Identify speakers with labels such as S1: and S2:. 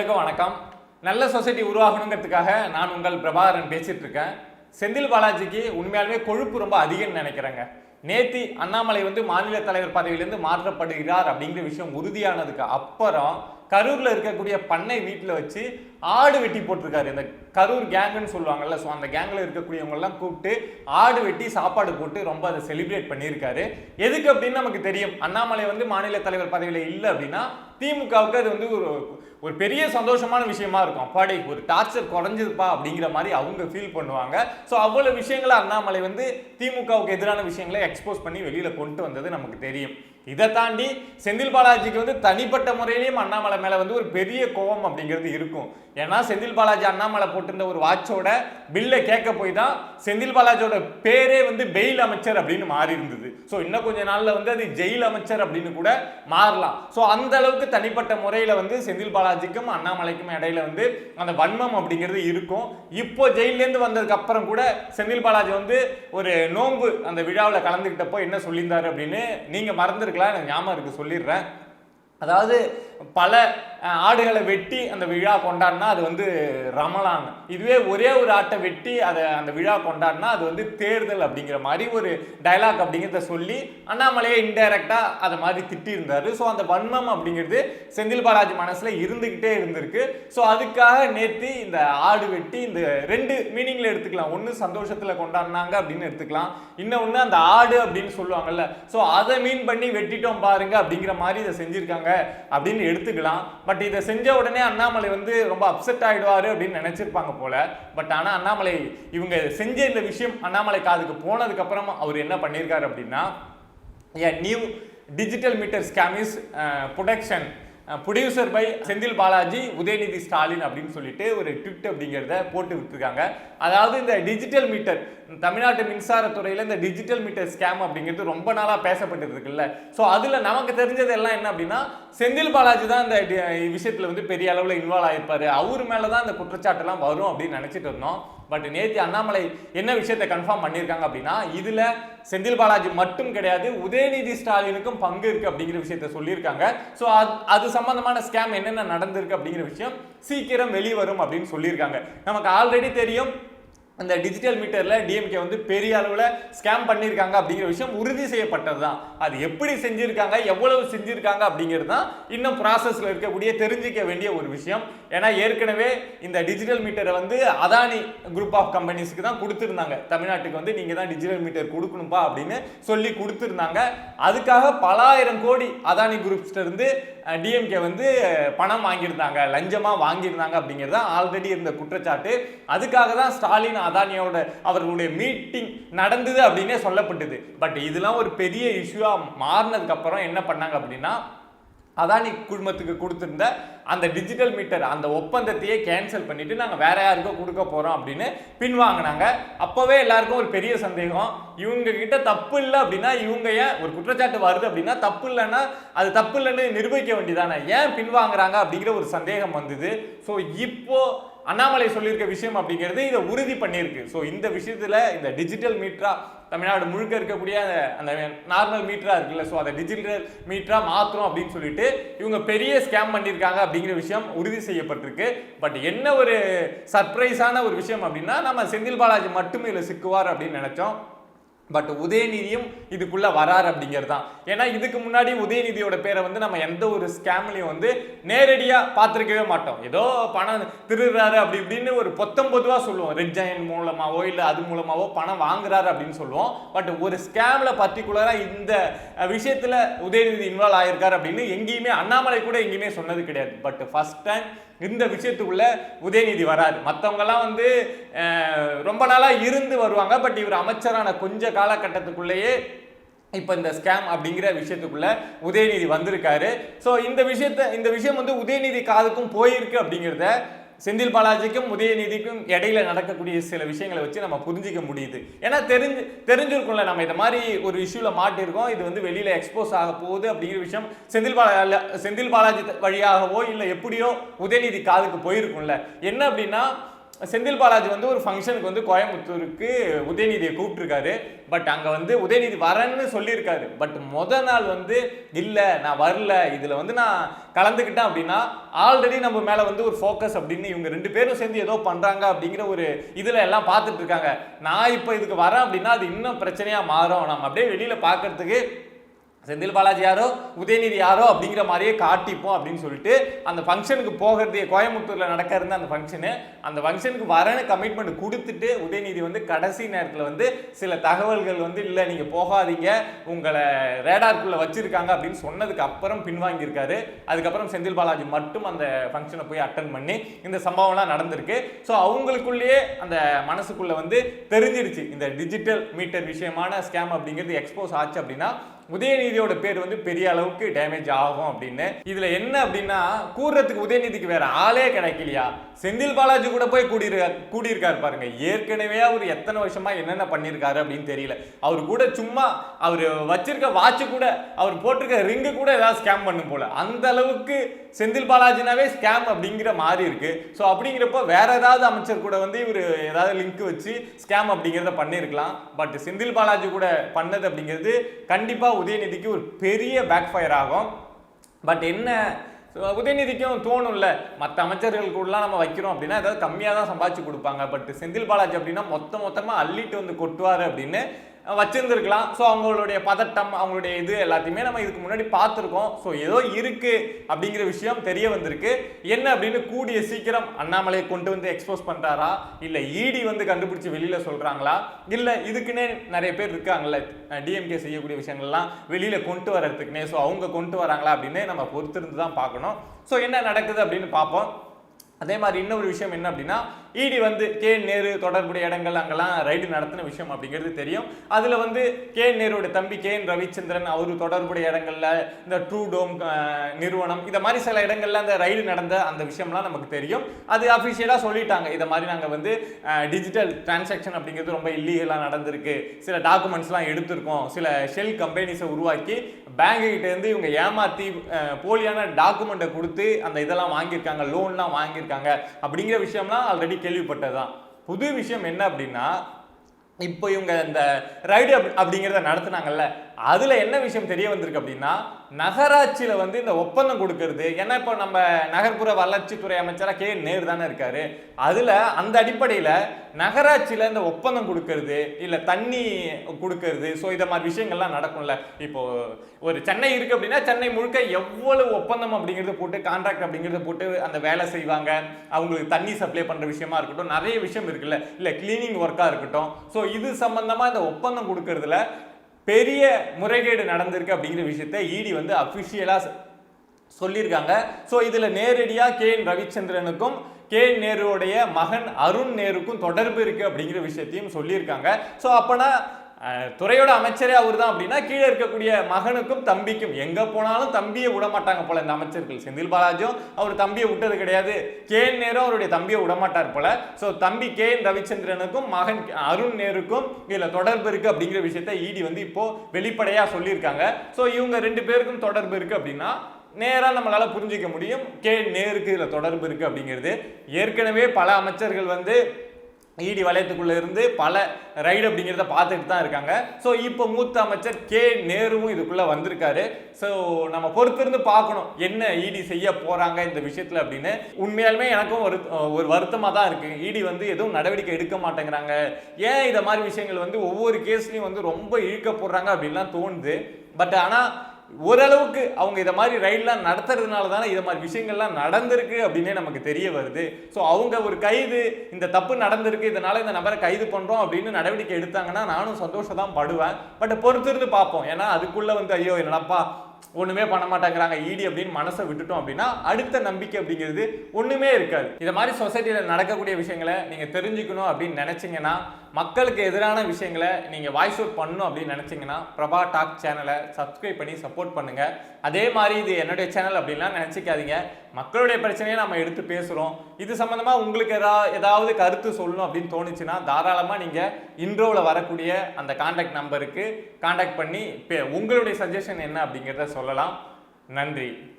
S1: எல்லாருக்கும் வணக்கம். நல்ல சொசைட்டி உருவாகணுங்கிறதுக்காக நான் உங்கள் பிரபாகரன் பேசிட்டு இருக்கேன் செந்தில் பாலாஜிக்கு உண்மையாலுமே கொழுப்பு ரொம்ப அதிகம்னு நினைக்கிறேங்க. நேத்தி அண்ணாமலை வந்து மாநில தலைவர் பதவியிலிருந்து மாற்றப்படுகிறார் அப்படிங்கிற விஷயம் உறுதியானதுக்கு அப்புறம் கரூரில் இருக்கக்கூடிய பண்ணை வீட்டில் வச்சு ஆடு வெட்டி போட்டிருக்காரு. இந்த கரூர் கேங்குன்னு சொல்லுவாங்கல்ல ஸோ அந்த கேங்கில் இருக்கக்கூடியவங்கெல்லாம் கூப்பிட்டு ஆடு வெட்டி சாப்பாடு போட்டு ரொம்ப அதை செலிப்ரேட் பண்ணியிருக்காரு. எதுக்கு அப்படின்னு நமக்கு தெரியும். அண்ணாமலை வந்து மாநில தலைவர் பதவியில் இல்லை அப்படின்னா திமுகவுக்கு அது வந்து ஒரு ஒரு பெரிய சந்தோஷமான விஷயமா இருக்கும். அப்பாடே ஒரு டார்ச்சர் குறைஞ்சதுப்பா அப்படிங்கிற மாதிரி அவங்க ஃபீல் பண்ணுவாங்க. ஸோ அவ்வளோ விஷயங்களை அண்ணாமலை வந்து திமுகவுக்கு எதிரான விஷயங்களை எக்ஸ்போஸ் பண்ணி வெளியில் கொண்டு வந்தது நமக்கு தெரியும். இதை தாண்டி செந்தில் பாலாஜிக்கு வந்து தனிப்பட்ட முறையிலையும் அண்ணாமலை மேலே வந்து ஒரு பெரிய கோபம் அப்படிங்கிறது இருக்கும். ஏன்னா செந்தில் பாலாஜி அண்ணாமலை போட்டிருந்த ஒரு வாட்சோட பில்லை கேட்க போய் தான் செந்தில் பாலாஜியோட பேரே வந்து பெயில் அமைச்சர் அப்படின்னு மாறி இருந்தது. ஸோ இன்னும் கொஞ்ச நாளில் வந்து அது ஜெயில் அமைச்சர் அப்படின்னு கூட மாறலாம். ஸோ அந்த அளவுக்கு தனிப்பட்ட முறையில் வந்து செந்தில் பாலாஜிக்கும் அண்ணாமலைக்கும் இடையில வந்து அந்த வன்மம் அப்படிங்கிறது இருக்கும். இப்போ ஜெயிலேருந்து வந்ததுக்கு அப்புறம் கூட செந்தில் பாலாஜி வந்து ஒரு நோன்பு அந்த விழாவில் கலந்துக்கிட்டப்போ என்ன சொல்லியிருந்தாரு அப்படின்னு நீங்கள் மறந்து பார்த்துருக்கலாம் எனக்கு ஞாபகம் இருக்குது சொல்லிடுறேன். அதாவது பல ஆடுகளை வெட்டி அந்த விழா கொண்டாடினா அது வந்து ரமலான். இதுவே ஒரே ஒரு ஆட்டை வெட்டி அதை அந்த விழா கொண்டாடினா அது வந்து தேர்தல் அப்படிங்கிற மாதிரி ஒரு டயலாக் அப்படிங்கிறத சொல்லி அண்ணாமலையை இன்டைரக்டாக அதை மாதிரி திட்டியிருந்தாரு. ஸோ அந்த வன்மம் அப்படிங்கிறது செந்தில் பாலாஜி மனசில் இருந்துக்கிட்டே இருந்திருக்கு. ஸோ அதுக்காக நேற்று இந்த ஆடு வெட்டி இந்த ரெண்டு மீனிங்கில் எடுத்துக்கலாம். ஒன்று சந்தோஷத்தில் கொண்டாடினாங்க அப்படின்னு எடுத்துக்கலாம். இன்னொன்று அந்த ஆடு அப்படின்னு சொல்லுவாங்கல்ல. ஸோ அதை மீன் பண்ணி வெட்டிட்டோம் பாருங்க அப்படிங்கிற மாதிரி இதை செஞ்சுருக்காங்க அப்படின்னு எடுத்துக்கலாம். பட் இதை செஞ்ச உடனே அண்ணாமலை வந்து ரொம்ப அப்செட் ஆயிடுவாரு அப்படின்னு நினச்சிருப்பாங்க போல. பட் ஆனா அண்ணாமலை இவங்க செஞ்ச இந்த விஷயம் அண்ணாமலை காதுக்கு போனதுக்கு அப்புறமா அவர் என்ன பண்ணியிருக்காரு அப்படின்னா a new digital meter scam is production producer by Senthil Balaji Udhayanidhi Stalin அப்படின்னு சொல்லிட்டு ஒரு ட்விட் அப்படிங்கிறத போட்டு விட்டுருக்காங்க. அதாவது இந்த டிஜிட்டல் மீட்டர் தமிழ்நாட்டு மின்சாரத்துறையில் இந்த டிஜிட்டல் மீட்டர் ஸ்கேம் அப்படிங்கிறது ரொம்ப நாளாக பேசப்பட்டு இருக்குல்ல ஸோ அதில் நமக்கு தெரிஞ்சது எல்லாம் என்ன அப்படின்னா செந்தில் பாலாஜி தான் இந்த விஷயத்தில் வந்து பெரிய அளவில் இன்வால்வ் ஆகிருப்பார் அவர் மேலே தான் இந்த குற்றச்சாட்டுலாம் வரும் அப்படின்னு நினச்சிட்டு இருந்தோம். பட் நேற்று அண்ணாமலை என்ன விஷயத்தை கன்ஃபார்ம் பண்ணியிருக்காங்க அப்படின்னா இதில் செந்தில் பாலாஜி மட்டும் கிடையாது உதயநிதி ஸ்டாலினுக்கும் பங்கு இருக்குது அப்படிங்கிற விஷயத்த சொல்லியிருக்காங்க. ஸோ அது அது சம்மந்தமான ஸ்கேம் என்னென்ன நடந்திருக்கு அப்படிங்கிற விஷயம் சீக்கிரம் வெளிவரும் அப்படின்னு சொல்லியிருக்காங்க. நமக்கு ஆல்ரெடி தெரியும் அந்த டிஜிட்டல் மீட்டரில் டிஎம்கே வந்து பெரிய அளவில் ஸ்கேம் பண்ணியிருக்காங்க அப்படிங்கிற விஷயம் உறுதி செய்யப்பட்டது தான் அது எப்படி செஞ்சுருக்காங்க எவ்வளவு செஞ்சுருக்காங்க அப்படிங்கிறது தான் இன்னும் ப்ராசஸில் இருக்கக்கூடிய தெரிஞ்சிக்க வேண்டிய ஒரு விஷயம். ஏன்னா ஏற்கனவே இந்த டிஜிட்டல் மீட்டரை வந்து அதானி குரூப் ஆஃப் கம்பெனிஸ்க்கு தான் கொடுத்துருந்தாங்க. தமிழ்நாட்டுக்கு வந்து நீங்கள் தான் டிஜிட்டல் மீட்டர் கொடுக்கணும்பா அப்படின்னு சொல்லி கொடுத்துருந்தாங்க. அதுக்காக பலாயிரம் கோடி அதானி குரூப்ஸ்லேருந்து டிஎம்கே வந்து பணம் வாங்கியிருந்தாங்க லஞ்சமாக வாங்கியிருந்தாங்க அப்படிங்கிறது தான் ஆல்ரெடி இருந்த குற்றச்சாட்டு. அதுக்காக தான் ஸ்டாலின் அதானியோட அவர்களுடைய மீட்டிங் நடந்தது அப்படின்னே சொல்லப்பட்டது. பட் இதெல்லாம் ஒரு பெரிய இஷ்யூவாக மாறினதுக்கப்புறம் என்ன பண்ணாங்க அப்படின்னா அதானி குழுமத்துக்கு கொடுத்துருந்த அந்த டிஜிட்டல் மீட்டர் அந்த ஒப்பந்தத்தையே கேன்சல் பண்ணிட்டு நாங்கள் வேற யாருக்கோ கொடுக்க போகிறோம் அப்படின்னு பின்வாங்கினாங்க. அப்போவே எல்லாருக்கும் ஒரு பெரிய சந்தேகம். இவங்க கிட்ட தப்பு இல்லை அப்படின்னா இவங்க ஏன் ஒரு குற்றச்சாட்டு வருது அப்படின்னா தப்பு இல்லைன்னா அது தப்பு இல்லைன்னு நிரூபிக்க வேண்டியதானே? ஏன் பின்வாங்குறாங்க அப்படிங்கிற ஒரு சந்தேகம் வந்தது. ஸோ இப்போ அண்ணாமலை சொல்லியிருக்க விஷயம் அப்படிங்கிறது இதை உறுதி பண்ணியிருக்கு. ஸோ இந்த விஷயத்தில் இந்த டிஜிட்டல் மீட்டரா தமிழ்நாடு முழுக்க இருக்கக்கூடிய அந்த நார்மல் மீட்டரா இருக்குல்ல ஸோ அதை டிஜிட்டல் மீட்டரா மாற்றும் அப்படின்னு சொல்லிட்டு இவங்க பெரிய ஸ்கேம் பண்ணியிருக்காங்க அப்படிங்கிற விஷயம் உறுதி செய்யப்பட்டிருக்கு. பட் என்ன ஒரு சர்ப்ரைஸான ஒரு விஷயம் அப்படின்னா நம்ம செந்தில் பாலாஜி மட்டுமே இதில் சிக்குவார் அப்படின்னு நினைச்சோம். பட் உதயநிதியும் இதுக்குள்ளே வராரு அப்படிங்கிறது தான் ஏன்னா இதுக்கு முன்னாடி உதயநிதியோட பேரை வந்து நம்ம எந்த ஒரு ஸ்கேம்லையும் வந்து நேரடியாக பார்த்துருக்கவே மாட்டோம். ஏதோ பணம் திருடுறாரு அப்படி இப்படின்னு ஒரு பொத்தம் சொல்லுவோம். ரெட் ஜாயின் மூலமாகவோ இல்லை அது மூலமாகவோ பணம் வாங்குறாரு அப்படின்னு சொல்லுவோம். பட் ஒரு ஸ்கேமில் பர்டிகுலராக இந்த விஷயத்தில் உதயநிதி இன்வால்வ் ஆயிருக்காரு அப்படின்னு எங்கேயுமே அண்ணாமலை கூட எங்கேயுமே சொன்னது கிடையாது. பட் ஃபர்ஸ்ட் டைம் இந்த விஷயத்துக்குள்ள உதயநிதி வராரு. மற்றவங்கெல்லாம் வந்து ரொம்ப நாளாக இருந்து வருவாங்க. பட் இவர் அமைச்சரான கொஞ்ச காலகட்டத்துக்குள்ளேயே இப்போ இந்த ஸ்கேம் அப்படிங்கிற விஷயத்துக்குள்ள உதயநிதி வந்திருக்காரு. ஸோ இந்த விஷயத்த இந்த விஷயம் வந்து உதயநிதி காதுக்கும் போயிருக்கு அப்படிங்கிறத செந்தில் பாலாஜிக்கும் உதயநிதிக்கும் இடையில நடக்கக்கூடிய சில விஷயங்களை வச்சு நம்ம புரிஞ்சிக்க முடியுது. ஏன்னா தெரிஞ்சு தெரிஞ்சிருக்கும்ல நம்ம இந்த மாதிரி ஒரு இஷ்யூவில் மாட்டிருக்கோம். இது வந்து வெளியில எக்ஸ்போஸ் ஆக போகுது அப்படிங்கிற விஷயம் செந்தில் பாலா செந்தில் பாலாஜி வழியாகவோ இல்லை எப்படியோ உதயநிதி காதுக்கு போயிருக்கும்ல. என்ன அப்படின்னா செந்தில் பாலாஜி வந்து ஒரு ஃபங்க்ஷனுக்கு வந்து கோயம்புத்தூருக்கு உதயநிதியை கூப்பிட்டுருக்காரு. பட் அங்கே வந்து உதயநிதி வரேன்னு சொல்லியிருக்காரு. பட் மொதல் நாள் வந்து இல்லை நான் வரல. இதில் வந்து நான் கலந்துக்கிட்டேன் அப்படின்னா ஆல்ரெடி நம்ம மேலே வந்து ஒரு ஃபோக்கஸ் அப்படின்னு இவங்க ரெண்டு பேரும் சேர்ந்து ஏதோ பண்ணுறாங்க அப்படிங்கிற ஒரு இதில் எல்லாம் பார்த்துட்டு இருக்காங்க. நான் இப்போ இதுக்கு வரேன் அப்படின்னா அது இன்னும் பிரச்சனையாக மாறும். நம்ம அப்படியே வெளியில் பார்க்கறதுக்கு செந்தில் பாலாஜி யாரோ உதயநிதி யாரோ அப்படிங்கிற மாதிரியே காட்டிப்போம் அப்படின்னு சொல்லிட்டு அந்த ஃபங்க்ஷனுக்கு போகிறதே கோயம்புத்தூரில் நடக்க இருந்த அந்த ஃபங்க்ஷனு அந்த ஃபங்க்ஷனுக்கு வரேன்னு கமிட்மெண்ட் கொடுத்துட்டு உதயநிதி வந்து கடைசி நேரத்தில் வந்து சில தகவல்கள் வந்து இல்லை நீங்கள் போகாதீங்க. உங்களை ரேடார்க்குள்ளே வச்சுருக்காங்க அப்படின்னு சொன்னதுக்கு அப்புறம் பின்வாங்கியிருக்காரு. அதுக்கப்புறம் செந்தில் பாலாஜி மட்டும் அந்த ஃபங்க்ஷனை போய் அட்டன் பண்ணி இந்த சம்பவம்லாம் நடந்திருக்கு. ஸோ அவங்களுக்குள்ளேயே அந்த மனசுக்குள்ளே வந்து தெரிஞ்சிருச்சு இந்த டிஜிட்டல் மீட்டர் விஷயமான ஸ்கேம் அப்படிங்கிறது எக்ஸ்போஸ் ஆச்சு அப்படின்னா உதயநிதியோட பேர் வந்து பெரிய அளவுக்கு டேமேஜ் ஆகும் அப்படின்னு. இதுல என்ன அப்படின்னா கூடுறதுக்கு உதயநிதிக்கு வேற ஆளே கிடைக்கலையா? செந்தில் பாலாஜி கூட போய் கூடியிருக்கா கூடியிருக்காரு பாருங்க. ஏற்கனவே அவர் எத்தனை வருஷமா என்னென்ன பண்ணியிருக்காரு அப்படின்னு தெரியல. அவர் கூட சும்மா அவர் வச்சிருக்க வாட்ச் கூட அவர் போட்டிருக்க ரிங்கு கூட ஏதாவது ஸ்கேம் பண்ணும் போல. அந்த அளவுக்கு செந்தில் பாலாஜினாவே ஸ்கேம் அப்படிங்கிற மாதிரி இருக்கு. ஸோ அப்படிங்கிறப்போ வேற ஏதாவது அமைச்சர் கூட வந்து இவர் ஏதாவது லிங்க் வச்சு ஸ்கேம் அப்படிங்கிறத பண்ணியிருக்கலாம் பட் செந்தில் பாலாஜி கூட பண்ணது அப்படிங்கிறது கண்டிப்பாக உதயநிதிக்கு ஒரு பெரிய பேக் ஃபயர் ஆகும். பட் என்ன so உதயநிதிக்கும் தோணும்ல மற்ற அமைச்சர்கள் கூடலாம் நம்ம வைக்கிறோம் அப்படின்னா ஏதாவது கம்மியாக தான் சம்பாதிச்சு கொடுப்பாங்க. பட் செந்தில் பாலாஜி அப்படின்னா மொத்த மொத்தமாக அள்ளிட்டு வந்து கொட்டுவார் அப்படின்னு வச்சிருந்துருக்கலாம். ஸோ அவங்களுடைய பதட்டம் அவங்களுடைய இது எல்லாத்தையுமே நம்ம இதுக்கு முன்னாடி பார்த்துருக்கோம். ஸோ ஏதோ இருக்குது அப்படிங்கிற விஷயம் தெரிய வந்திருக்கு. என்ன அப்படின்னு கூடிய சீக்கிரம் அண்ணாமலையை கொண்டு வந்து எக்ஸ்போஸ் பண்ணுறாரா இல்லை இடி வந்து கண்டுபிடிச்சி வெளியில் சொல்கிறாங்களா இல்லை இதுக்குன்னே நிறைய பேர் இருக்காங்கல்ல டிஎம்கே செய்யக்கூடிய விஷயங்கள்லாம் வெளியில் கொண்டு வர்றதுக்குன்னே. ஸோ அவங்க கொண்டு வராங்களா அப்படின்னு நம்ம பொறுத்திருந்து தான் பார்க்கணும். ஸோ என்ன நடக்குது அப்படின்னு பார்ப்போம். அதே மாதிரி இன்னொரு விஷயம் என்ன அப்படின்னா இடி வந்து கே நேரு தொடர்புடைய இடங்கள் அங்கெல்லாம் ரைடு நடத்தின விஷயம் அப்படிங்கிறது தெரியும். அதில் வந்து கே நேருடைய தம்பி கே என் ரவிச்சந்திரன் அவரு தொடர்புடைய இடங்களில் இந்த ட்ரூ டோம் நிறுவனம் இந்த மாதிரி சில இடங்களில் அந்த ரைடு நடந்த அந்த விஷயம்லாம் நமக்கு தெரியும். அது அஃபிஷியலாக சொல்லிட்டாங்க. இதை மாதிரி நாங்கள் வந்து டிஜிட்டல் டிரான்சாக்ஷன் அப்படிங்கிறது ரொம்ப இல்லீகலாக நடந்திருக்கு. சில டாக்குமெண்ட்ஸ்லாம் எடுத்திருக்கோம். சில ஷெல் கம்பெனிஸை உருவாக்கி பேங்க் கிட்டேருந்து இவங்க ஏமாற்றி போலியான டாக்குமெண்ட்டை கொடுத்து அந்த இதெல்லாம் வாங்கியிருக்காங்க லோன்லாம் வாங்கியிருக்காங்க அப்படிங்கிற விஷயம்லாம் ஆல்ரெடி கேள்விப்பட்டதுதான். புது விஷயம் என்ன அப்படின்னா இப்போ இவங்க இந்த ரைடு அப்படிங்கிறத நடத்துனாங்கல்ல அதில் என்ன விஷயம் தெரிய வந்திருக்கு அப்படின்னா நகராட்சியில் வந்து இந்த ஒப்பந்தம் கொடுக்கறது ஏன்னா இப்போ நம்ம நகர்ப்புற வளர்ச்சித்துறை அமைச்சராக கே நேரு தானே இருக்காரு. அதில் அந்த அடிப்படையில் நகராட்சியில் இந்த ஒப்பந்தம் கொடுக்கறது இல்லை தண்ணி கொடுக்கறது ஸோ இதை மாதிரி விஷயங்கள்லாம் நடக்கும்ல. இப்போ ஒரு சென்னை இருக்குது அப்படின்னா சென்னை முழுக்க எவ்வளவு ஒப்பந்தம் அப்படிங்கிறத போட்டு கான்ட்ராக்ட் அப்படிங்கிறத போட்டு அந்த வேலை செய்வாங்க. அவங்களுக்கு தண்ணி சப்ளை பண்ணுற விஷயமா இருக்கட்டும் நிறைய விஷயம் இருக்குல்ல. இல்லை கிளீனிங் ஒர்க்காக இருக்கட்டும். ஸோ இது சம்மந்தமாக இந்த ஒப்பந்தம் கொடுக்கறதுல பெரிய முறைகேடு நடந்திருக்கு அப்படிங்கிற விஷயத்த இடி வந்து அஃபிஷியலாக சொல்லியிருக்காங்க. ஸோ இதில் நேரடியாக கே என் ரவிச்சந்திரனுக்கும் கே நேருடைய மகன் அருண் நேருக்கும் தொடர்பு இருக்குது அப்படிங்கிற விஷயத்தையும் சொல்லியிருக்காங்க. ஸோ அப்போனா துறையோட அமைச்சரே அவர் தான் அப்படின்னா கீழே இருக்கக்கூடிய மகனுக்கும் தம்பிக்கும் எங்கே போனாலும் தம்பியை விட மாட்டாங்க போல இந்த அமைச்சர்கள். செந்தில் பாலாஜியும் அவர் தம்பியை விட்டது கிடையாது. கே என் நேரும் அவருடைய தம்பியை விடமாட்டார் போல. ஸோ தம்பி கே என் ரவிச்சந்திரனுக்கும் மகன் அருண் நேருக்கும் இதில் தொடர்பு இருக்கு அப்படிங்கிற விஷயத்த இடி வந்து இப்போ வெளிப்படையாக சொல்லியிருக்காங்க. ஸோ இவங்க ரெண்டு பேருக்கும் தொடர்பு இருக்கு அப்படின்னா நேராக நம்மளால் புரிஞ்சிக்க முடியும். கே நேருக்கு இதில் தொடர்பு இருக்குது அப்படிங்கிறது. ஏற்கனவே பல அமைச்சர்கள் வந்து இடி வலயத்துக்குள்ளே இருந்து பல ரைடு அப்படிங்கிறத பார்த்துட்டு தான் இருக்காங்க. ஸோ இப்போ மூத்த அமைச்சர் கே. நேருவும் இதுக்குள்ளே வந்திருக்காரு. ஸோ நம்ம பொறுத்திருந்து பார்க்கணும் என்ன இடி செய்ய போகிறாங்க இந்த விஷயத்தில் அப்படின்னு. உண்மையாலுமே எனக்கும் ஒரு ஒரு வருத்தமாக தான் இருக்குது இடி வந்து எதுவும் நடவடிக்கை எடுக்க மாட்டேங்கிறாங்க. ஏன் இதை மாதிரி விஷயங்கள் வந்து ஒவ்வொரு கேஸ்லையும் வந்து ரொம்ப இழுக்க போடுறாங்க அப்படின்லாம் தோணுது. பட் ஆனால் ஓரளவுக்கு அவங்க இதை மாதிரி ரைட்லாம் நடத்துறதுனால தானே இதை மாதிரி விஷயங்கள்லாம் நடந்திருக்கு அப்படின்னே நமக்கு தெரிய வருது. ஸோ அவங்க ஒரு கைது இந்த தப்பு நடந்திருக்கு இதனால் இந்த நபரை கைது பண்ணுறோம் அப்படின்னு நடவடிக்கை எடுத்தாங்கன்னா நானும் சந்தோஷம் தான் படுவேன். பட் பொறுத்திருந்து பார்ப்போம். ஏன்னா அதுக்குள்ளே வந்து ஐயோ என்னடாப்பா ஒண்ணுமே பண்ண மாட்டேங்கிறாங்க. ஈடி அப்படின்னு மனசை விட்டுட்டோம் அப்படின்னா அடுத்த நம்பிக்கை அப்படிங்கிறது ஒண்ணுமே இருக்காது. இந்த மாதிரி சொசைட்டியில் நடக்கக்கூடிய விஷயங்களை நீங்க தெரிஞ்சுக்கணும் அப்படின்னு நினைச்சீங்கன்னா மக்களுக்கு எதிரான விஷயங்களை நீங்க வாய்ஸ் அவுட் பண்ணணும் அப்படின்னு நினைச்சீங்கன்னா பிரபா டாக் சேனலை சப்ஸ்கிரைப் பண்ணி சப்போர்ட் பண்ணுங்க. அதே மாதிரி இது என்னுடைய சேனல் அப்படின்லாம் நினைச்சிக்காதீங்க. மக்களுடைய பிரச்சனையை நம்ம எடுத்து பேசுறோம். இது சம்பந்தமா உங்களுக்கு எதா ஏதாவது கருத்து சொல்லணும் அப்படின்னு தோணுச்சுன்னா தாராளமா நீங்க இன்ட்ரோவில் வரக்கூடிய அந்த காண்டாக்ட் நம்பருக்கு கான்டாக்ட் பண்ணி பே- உங்களுடைய சஜஷன் என்ன அப்படிங்கிறத சொல்லலாம். நன்றி.